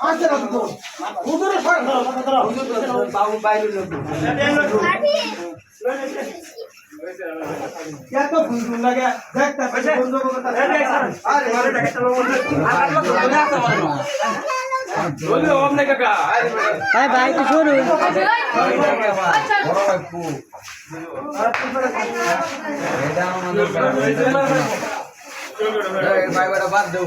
আস্তে রাখো হুজুর সর হুজুর বাবু বাইরে লোক এত ভাই তো শুরু বড় বাপু এটা আমাদের বাদ দেও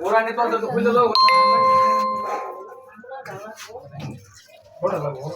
ঘোড়া নিয়ে তোদের খুলে দাও। ঘোড়া লাগবো